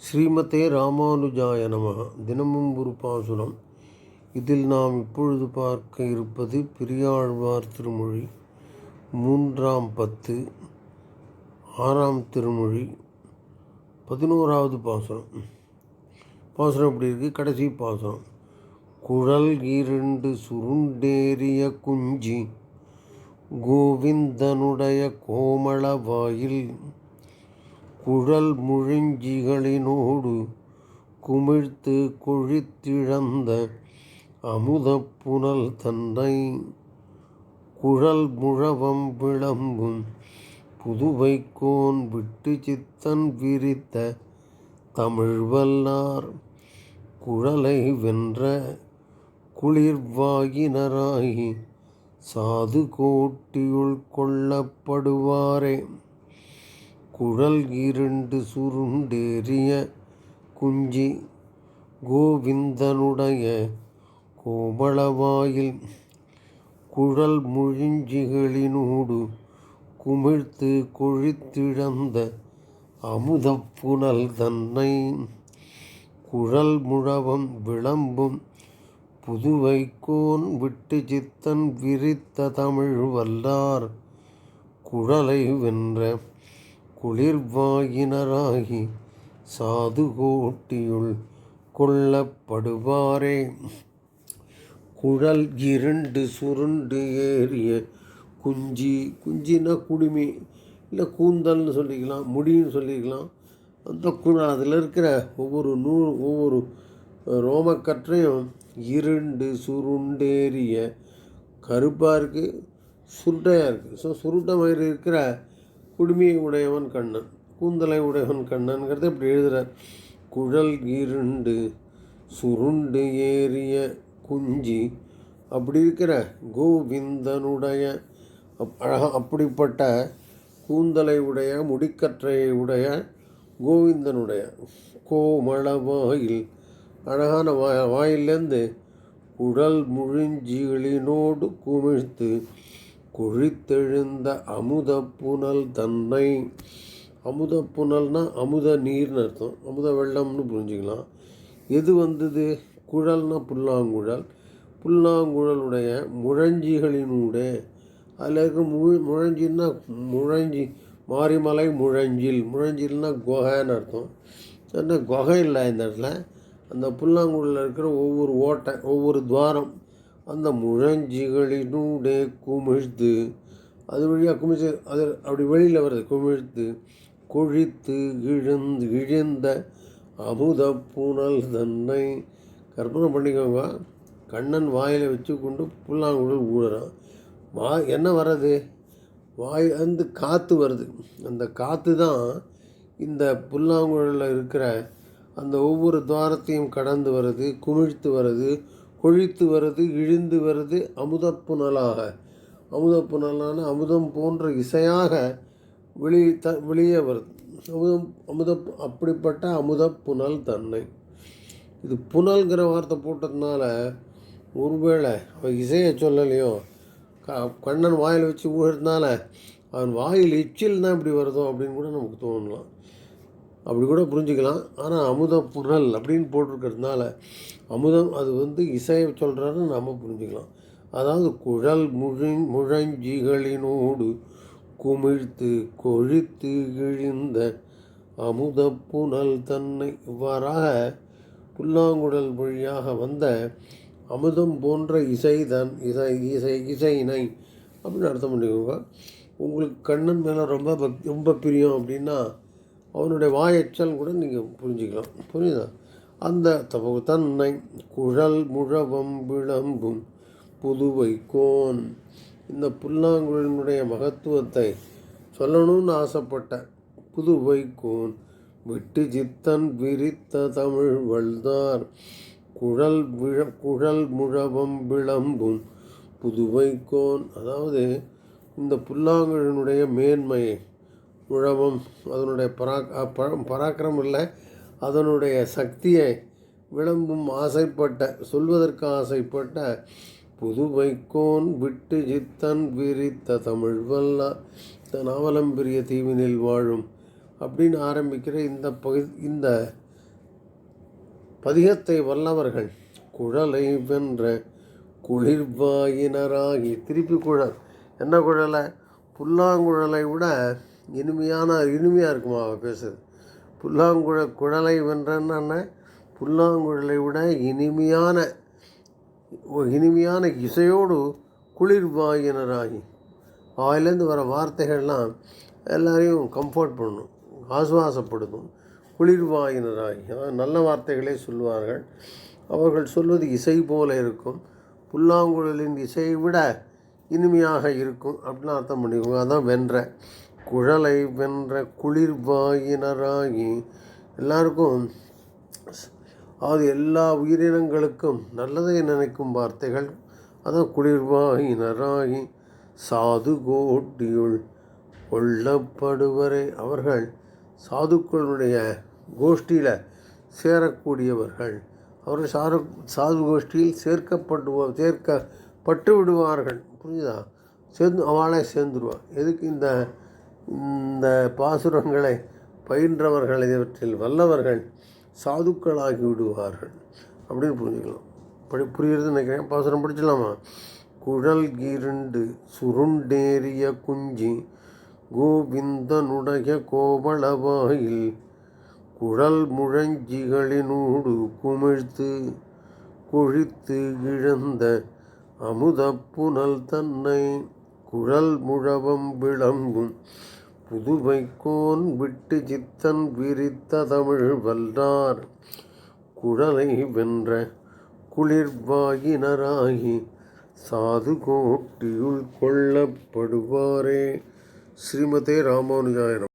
ஸ்ரீமதே ராமானுஜாய நம. தினமும் ஒரு பாசுரம். இதில் நாம் இப்பொழுது பார்க்க இருப்பது பெரியாழ்வார் திருமொழி. மூன்றாம் பத்து ஆறாம் திருமொழி பதினோராவது பாசுரம். பாசுரம் இப்படி இருக்குது கடைசி பாசுரம். குழல் இரண்டு சுருண்டேறிய குஞ்சி கோவிந்தனுடைய கோமள வாயில் குழல் முழஞ்சிகளினோடு குமிழ்த்து கொழித்திழந்த அமுதப் புனல் தன்னை குழல் முழவம் விளம்பும் புதுவைக்கோன் விட்டு சித்தன் விரித்த தமிழ் வல்லார் குழலை வென்ற குளிர்வாயினராகி சாது கோட்டியுள் கொள்ளப்படுவாரே. குழல் இரண்டு சுருண்டேறிய குஞ்சி கோவிந்தனுடைய கோமளவாயில் குழல் முழிஞ்சிகளினூடு குமிழ்த்து கொழித்திழந்த அமுதப்புனல் தன்னை குழல் முழவம் விளம்பும் புதுவைக்கோன் விட்டு சித்தன் விரித்த தமிழ் வல்லார் குழலை வென்ற குளிர்வாயினராகி சாது கோட்டியுள் கொள்ளப்படுவாரே. குழல் இரண்டு சுருண்டு ஏறிய குஞ்சி குஞ்சினா குடுமி இல்லை கூந்தல்னு சொல்லிக்கலாம் முடின்னு சொல்லிக்கலாம். அந்த குழல் அதில் இருக்கிற ஒவ்வொரு நூல் ஒவ்வொரு ரோமக்கற்றையும் இருண்டு சுருண்டேறிய கருப்பாக இருக்குது சுருட்டையாக இருக்குது ஸோ சுருட்டை மாதிரி இருக்கிற குடுமியை உடையவன் கண்ணன் கூந்தலை உடையவன் கண்ணன்கிறத இப்படி எழுதுகிறார் குழல் இருண்டு சுருண்டு ஏறிய குஞ்சி அப்படி இருக்கிற கோவிந்தனுடைய அப் அழகா அப்படிப்பட்ட கூந்தலை உடைய முடிக்கற்றையை உடைய கோவிந்தனுடைய கோமள வாயில் அழகான வா வாயிலேருந்து குழல் முழிஞ்சிகளினோடு குமிழ்த்து கொழித்தெழுந்த அமுத புனல் தன்னை அமுத புனல்னா அமுத நீர்னு அர்த்தம். அமுத வெள்ளம்னு புரிஞ்சுக்கலாம். எது வந்தது? குழல்னா புல்லாங்குழல். புல்லாங்குழலுடைய முழஞ்சிகளினூடே. அதில் இருக்க முழு முழஞ்சின்னா முழஞ்சி மாரிமலை முழஞ்சில். முழஞ்சில்னா குகைன்னு அர்த்தம். என்ன குகை இல்லை இந்த இடத்துல. அந்த புல்லாங்குழலில் இருக்கிற ஒவ்வொரு ஓட்டை ஒவ்வொரு துவாரம் அந்த முழஞ்சிகளினூடே குமிழ்ந்து அது வழியாக குமிழ்த்து அது அப்படி வெளியில் வருது குமிழ்த்து கொழித்து இழந்து இழிந்த அமுத பூனல் தன்னை. கற்பனை பண்ணிக்கோங்க. கண்ணன் வாயில் வச்சு கொண்டு புல்லாங்குழல் ஊடுறான் வா என்ன வர்றது? வாய் வந்து காற்று வருது. அந்த காற்று தான் இந்த புல்லாங்குழலில் இருக்கிற அந்த ஒவ்வொரு துவாரத்தையும் கடந்து வருது குமிழ்த்து வருது கொழித்து வருது இழிந்து வருது அமுத புனலாக. அமுதம் போன்ற இசையாக வெளி த வெளியே வருது. அமுதம் அமுத அப்படிப்பட்ட அமுத புனல் தன்னை. இது புனல்கிற வார்த்தை போட்டதுனால ஒருவேளை அவன் இசையை சொல்லலையோ க கண்ணன் வாயில் வச்சு ஊழறதுனால அவன் வாயில் எச்சில் தான் இப்படி வருதோ அப்படின்னு கூட நமக்கு தோணலாம். அப்படி கூட புரிஞ்சுக்கலாம். ஆனால் அமுத புனல் அப்படின்னு போட்டிருக்கிறதுனால அமுதம் அது வந்து இசையை சொல்கிறாருன்னு நாம் புரிஞ்சுக்கலாம். அதாவது குழல் முழு முழஞ்சிகளினோடு குமிழ்த்து கொழித்து இழிந்த அமுத புனல் தன்னை இவ்வாறாக புல்லாங்குழல் வழியாக வந்த அமுதம் போன்ற இசைதான் இசை இசை இசையினை அப்படின்னு அர்த்தம் பண்ணிக்கோங்க. உங்களுக்கு கண்ணன் மேலே ரொம்ப பக் ரொம்ப பிரியம் அப்படின்னா அவனுடைய வாயச்சல் கூட நீங்கள் புரிஞ்சுக்கலாம். புரியுதா? அந்த தபு தன்னை குழல் முழவம் விளம்பும் புதுவை கோன். இந்த புல்லாங்குழலினுடைய மகத்துவத்தை சொல்லணும்னு ஆசைப்பட்ட புதுவை கோன் விட்டு சித்தன் விரித்த தமிழ் வள்தார். குழல் விழ குழல் முழவம் விளம்பும் புதுவை கோன். அதாவது இந்த புல்லாங்குழலினுடைய மேன்மையை உழவும் அதனுடைய பராக் பராக்கிரம் பராக்கிரமம் இல்லை அதனுடைய சக்தியை விளம்பும் ஆசைப்பட்ட சொல்வதற்கு ஆசைப்பட்ட புதுவைக்கோன் விட்டு ஜித்தன் விரித்த தமிழ் வல்லா தன் அவலம்பிரிய தீவினில் வாழும் அப்படின்னு ஆரம்பிக்கிற இந்த பகுதி இந்த பதிகத்தை வல்லவர்கள் குழலை வென்ற குளிர்வாயினராகி திருப்பி குழல் என்ன குழலை? புல்லாங்குழலை விட இனிமையான இனிமையாக இருக்குமா அவள் பேசுறது? புல்லாங்குழ குழலை வென்றன்னு புல்லாங்குழலை விட இனிமையான இனிமையான இசையோடு குளிர்வாயினராகி வாயிலேருந்து வர வார்த்தைகள்லாம் எல்லாரையும் கம்ஃபர்ட் பண்ணும் ஆசுவாசப்படுத்தும். குளிர்வாயினராகி நல்ல வார்த்தைகளே சொல்வார்கள் அவர்கள் சொல்வது இசை போல இருக்கும். புல்லாங்குழலின் இசையை விட இனிமையாக இருக்கும் அப்படின்னு அர்த்தம் பண்ணிக்கோங்க. அதான் வென்ற. குழலை வென்ற குளிர்வாயினராகி எல்லாருக்கும் அது எல்லா உயிரினங்களுக்கும் நல்லதை நினைக்கும் வார்த்தைகள். அதான் குளிர்வாயினராகி சாது கோட்டியுள் கொல்லப்படுவரை. அவர்கள் சாதுக்களுடைய கோஷ்டியில் சேரக்கூடியவர்கள். அவர்கள் சாரு சாது கோஷ்டியில் சேர்க்கப்படுவ சேர்க்கப்பட்டு விடுவார்கள் புரியுதா சேர்ந்து அவளே சேர்ந்துருவான் எதுக்கு இந்த இந்த பாசுரங்களை பயின்றவர்கள் இவற்றில் வல்லவர்கள் சாதுக்களாகி விடுவார்கள். அப்படின்னு புரிஞ்சுக்கலாம். படி புரியுறதுன்னு நினைக்கிறேன். பாசுரம் படிச்சலாமா குழல் இருண்டு சுருண்டேறிய குஞ்சி கோவிந்தனுடைய கோவளவாயில் குழல் முழஞ்சிகளினூடு குமிழ்த்து கொழித்து இழந்த அமுதப்புனல் தன்னை குழல் முழவம் விளங்கும் புதுமைக்கோன் விட்டு சித்தன் விரித்த தமிழ் வல்லார். குழலை வென்ற குளிர்வாயினராகி சாது கோட்டியுள் கொள்ளப்படுவாரே. ஸ்ரீமதே ராமானுஜாயிரம்.